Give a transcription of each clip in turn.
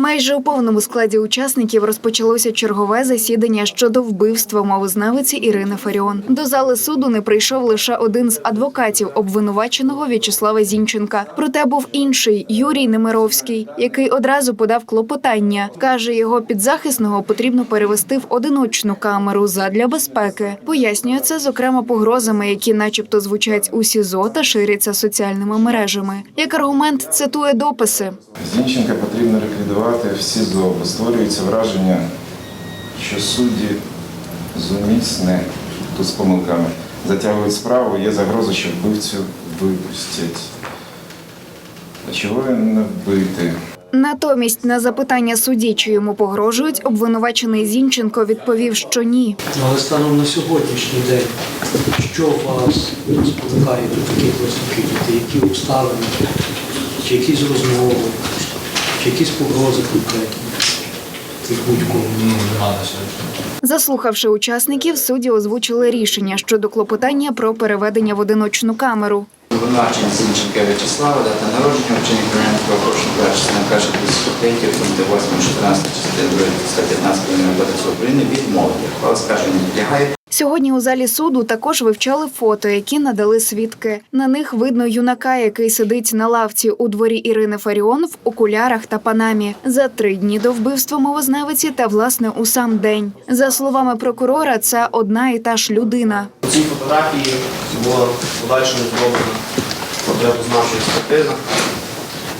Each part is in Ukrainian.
Майже у повному складі учасників розпочалося чергове засідання щодо вбивства мовознавиці Ірини Фаріон. До зали суду не прийшов лише один з адвокатів обвинуваченого В'ячеслава Зінченка. Проте був інший Юрій Немировський, який одразу подав клопотання. каже, його підзахисного потрібно перевести в одиночну камеру задля безпеки. Пояснює це зокрема погрозами, які, начебто, звучать у СІЗО та ширяться соціальними мережами. Як аргумент цитує дописи. Зінченка потрібно ліквідувати в СІЗО, бо створюється враження, що судді зумисне, тут з помилками, затягують справу, є загроза, що вбивцю випустять. А чого він не вбити? Натомість на запитання судді, чи йому погрожують, обвинувачений Зінченко відповів, що ні. Але станом на сьогоднішній день, що вас спонукає до таких висновків, діти, які обставини, чи якісь розмови, чи якісь погрози конкретні? Заслухавши учасників, судді озвучили рішення щодо клопотання про переведення в одиночну камеру. Обвинувачення Зінченка В'ячеслава, дата народження, вчинення кримінального правопорушення першого каже статті пункти 8, 14, частини 2, статті 15 Кримінального кодексу України відмовити. Ухвала скарження не підлягає. Сьогодні у залі суду також вивчали фото, які надали свідки. На них видно юнака, який сидить на лавці у дворі Ірини Фаріон в окулярах та панамі за три дні до вбивства мовознавиці та власне у сам день. За словами прокурора, це одна і та ж людина. У цій фотографії була подальшому зроблена потребознавча експертиза,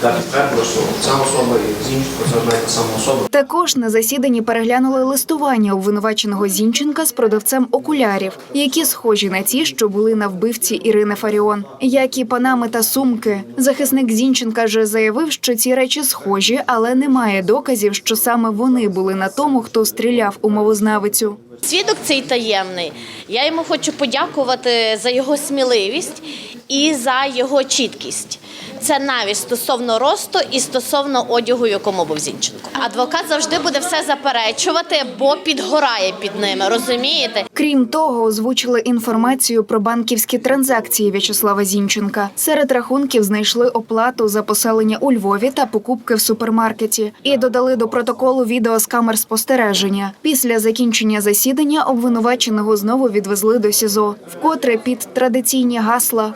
яка підтвердила, що ця особа і Зінченко це одна і та сама особа. Також на засіданні переглянули листування обвинуваченого Зінченка з продавцем окулярів, які схожі на ті, що були на вбивці Ірини Фаріон, як і панами та сумки. Захисник Зінченка же заявив, що ці речі схожі, але немає доказів, що саме вони були на тому, хто стріляв у мовознавицю. Свідок цей таємний. Я йому хочу подякувати за його сміливість і за його чіткість. Це навіть стосовно росту і стосовно одягу, якому був Зінченко. Адвокат завжди буде все заперечувати, бо підгорає під ними. Розумієте? Крім того, озвучили інформацію про банківські транзакції В'ячеслава Зінченка. Серед рахунків знайшли оплату за поселення у Львові та покупки в супермаркеті і додали до протоколу відео з камер спостереження. Після закінчення засідання обвинуваченого знову відвезли до СІЗО, вкотре під традиційні гасла.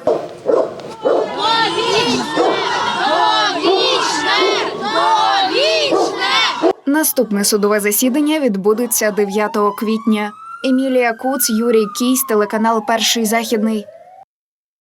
Наступне судове засідання відбудеться 9 квітня. Емілія Куц, Юрій Кійсь, телеканал Перший західний.